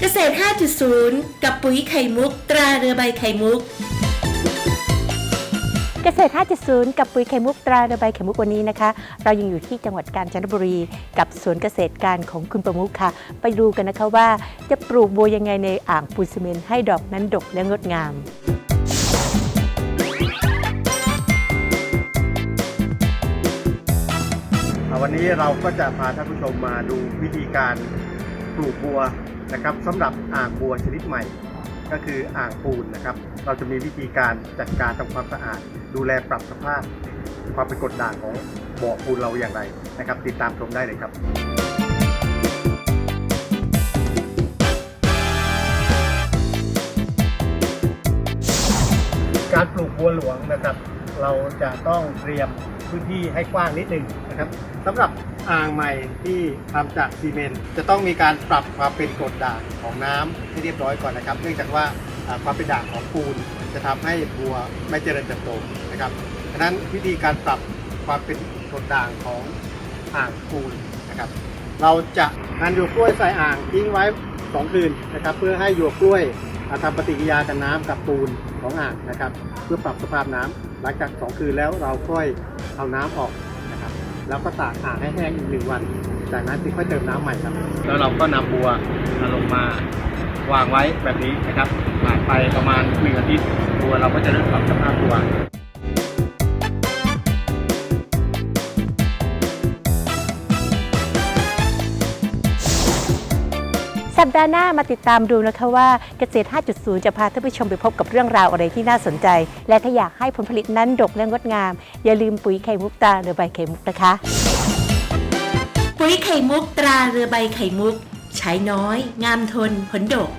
เกษตร 5.0 กับปุ๋ยไข่มุก ตราเรือใบไข่มุก เกษตร 5.0 กับปุ๋ยไข่มุกตราเรือใบไข่มุกวันนี้นะคะ เรายังอยู่ที่จังหวัดกาญจนบุรี กับสวนเกษตรการของคุณประมุขค่ะ ไปดูกันนะคะว่าจะปลูกบัวยังไงในอ่างปูนซีเมนต์ให้ดอกนั้นดกและงดงามอ่าวันนี้เราก็จะพาท่านผู้ชมมาดูวิธีการปลูกบัว นะครับสำหรับอ่างบัวชนิดใหม่ ก็คืออ่างปูนนะครับ เราจะมีวิธีการจัดการทำความสะอาด ดูแลปรับสภาพ ความเป็นกรดด่างของบ่อปูนเราอย่างไรนะครับ ติดตามชมได้เลยครับการปลูกบัวหลวงนะครับ เราจะต้องเตรียม พื้นที่ให้กว้างนิดหนึ่งนะครับสำหรับอ่างใหม่ที่ทำจากซีเมนต์จะต้องมีการปรับความเป็นกรดด่างของน้ำให้เรียบร้อยก่อนนะครับ เนื่องจากว่าความเป็นด่างของปูนจะทำให้บัวไม่เจริญเติบโตนะครับดังนั้นวิธีการปรับความเป็นกรดด่างของอ่างปูนนะครับ เราจะหั่นหยวกกล้วยใส่อ่างทิ้งไว้ 2 คืนนะครับ เพื่อให้หยวกกล้วยอ่าทำปฏิกิริยากับน้ำกับปูนของอ่างนะครับ เพื่อปรับสภาพน้ำหลังจาก 2 คืนแล้วเราค่อย เอาน้ำออกนะครับ แล้วก็ตากอ่างให้แห้งอีกหนึ่งวัน จากนั้นจึงค่อยเติมน้ำใหม่ครับ แล้วเราก็นำบัวลงมาวางไว้แบบนี้นะครับผ่านไปประมาณหนึ่งอาทิตย์บัวเราก็จะเริ่มปรับสภาพตัว สัปดาห์หน้ามาติดตามดูนะคะว่าเกษตร 5.0 จะพาท่านผู้ชมไปพบกับเรื่องราวอะไรที่น่าสนใจ และถ้าอยากให้ผลผลิตนั้นดกและงดงาม อย่าลืมปุ๋ยไข่มุกตาเรือใบไข่มุกนะคะ ปุ๋ยไข่มุกตราเรือใบไข่มุก ใช้น้อย งามทนผลดก